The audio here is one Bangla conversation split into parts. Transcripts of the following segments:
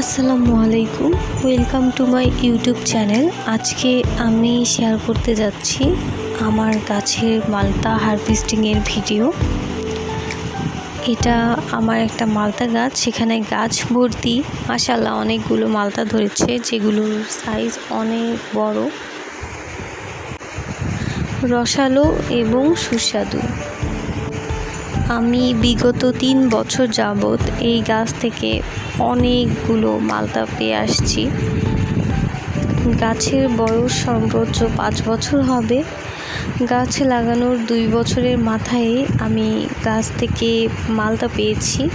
আসসালামু আলাইকুম। Welcome to my YouTube channel আজকে আমি শেয়ার করতে যাচ্ছি আমার গাছের মালতা হারভেস্টিংয়ের ভিডিও এটা আমার একটা মালতা গাছ, সেখানে গাছ ভর্তি। মাসাল্লাহ অনেকগুলো মালতা ধরেছে, যেগুলোর সাইজ অনেক বড়। রসালো এবং সুস্বাদু। আমি বিগত তিন বছর যাবৎ এই গাছ থেকে অনেকগুলো মালতা পেয়ে আসছি। গাছের বয়স সর্বোচ্চ পাঁচ বছর হবে। গাছ লাগানোর দুই বছরের মাথায় আমি গাছ থেকে মালতা পেয়েছি।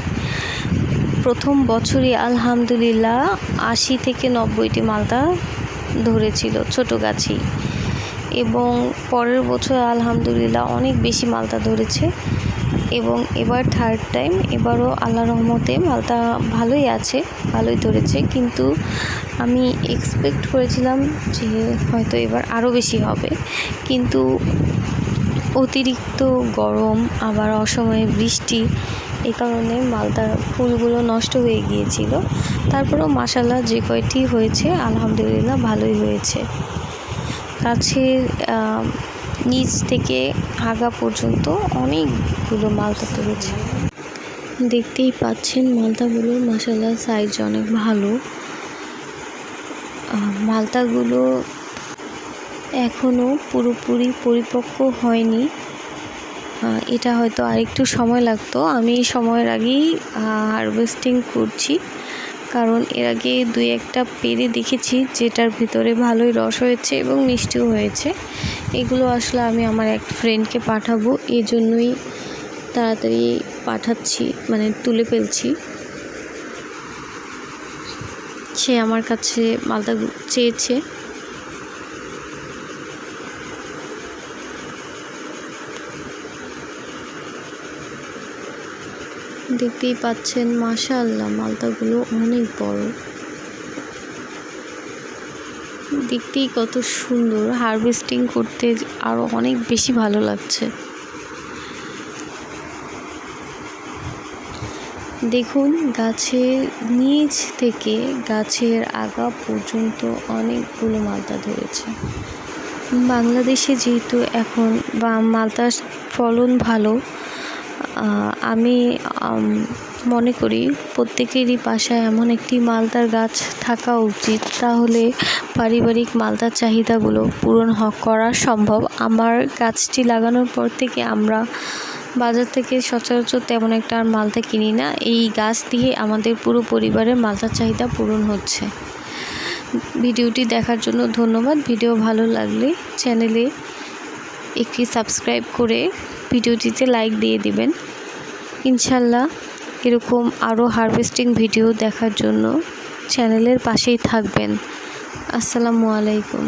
প্রথম বছরই আলহামদুলিল্লাহ আশি থেকে নব্বইটি মালতা ধরেছিল ছোট গাছেই এবং পরের বছর আলহামদুলিল্লাহ অনেক বেশি মালতা ধরেছে। এবং এবার থার্ড টাইম এবারও আল্লাহ রহমতে মালটা ভালোই আছে, ভালোই ধরেছে। কিন্তু আমি এক্সপেক্ট করেছিলাম যে হয়তো এবার আরও বেশি হবে। কিন্তু অতিরিক্ত গরম, আবার অসময়ে বৃষ্টি এই কারণে মালদার ফুলগুলো নষ্ট হয়ে গিয়েছিল। তারপরেও মাসাল্লাহ যে কয়টি হয়েছে, আলহামদুলিল্লাহ ভালোই হয়েছে। গাছের নিচ থেকে আগা পর্যন্ত অনেকগুলো মালতা তুলেছে। দেখতেই পাচ্ছেন মালতাগুলো মাসাল্লাহ সাইজ অনেক ভালো। মালতাগুলো এখনও পুরোপুরি পরিপক্ক হয়নি। এটা হয়তো আরেকটু সময় লাগতো। আমি সময়ের আগেই হারভেস্টিং করছি। কারণ এর আগে দুই একটা পেরে দেখেছি যেটার ভিতরে ভালোই রস হয়েছে এবং মিষ্টিও হয়েছে। এগুলো আসলে আমি আমার এক ফ্রেন্ডকে পাঠাবো এই জন্যই তাড়াতাড়ি পাঠাচ্ছি মানে তুলে ফেলছি। সে আমার কাছে মালদা চেয়েছে। দেখতেই পাচ্ছেন, মাশাআল্লাহ মালতাগুলো অনেক বড়। দেখতেই কত সুন্দর হারভেস্টিং করতে আরও অনেক বেশি ভালো লাগছে। দেখুন গাছের নিচ থেকে গাছের আগা পর্যন্ত অনেকগুলো মালতা ধরেছে। বাংলাদেশে যেহেতু এখন বা মালতার ফলন ভালো আমি মনে করি প্রত্যেকেরই বাসায় এমন একটি মালতার গাছ থাকা উচিত। তাহলে পারিবারিক মালতার চাহিদাগুলো পূরণ হ, করা সম্ভব। আমার গাছটি লাগানোর পর থেকে আমরা বাজার থেকে সচরাচর তেমন একটা আর মালতা কিনি না। এই গাছ দিয়ে আমাদের পুরো পরিবারের মালতার চাহিদা পূরণ হচ্ছে। ভিডিওটি দেখার জন্য ধন্যবাদ। ভিডিও ভালো লাগলে চ্যানেলে একটি সাবস্ক্রাইব করে ভিডিওটিতে লাইক দিয়ে দিবেন। ইনশাল্লাহ এরকম আরও হারভেস্টিং ভিডিও দেখার জন্য চ্যানেলের পাশেই থাকবেন। আসসালামু আলাইকুম।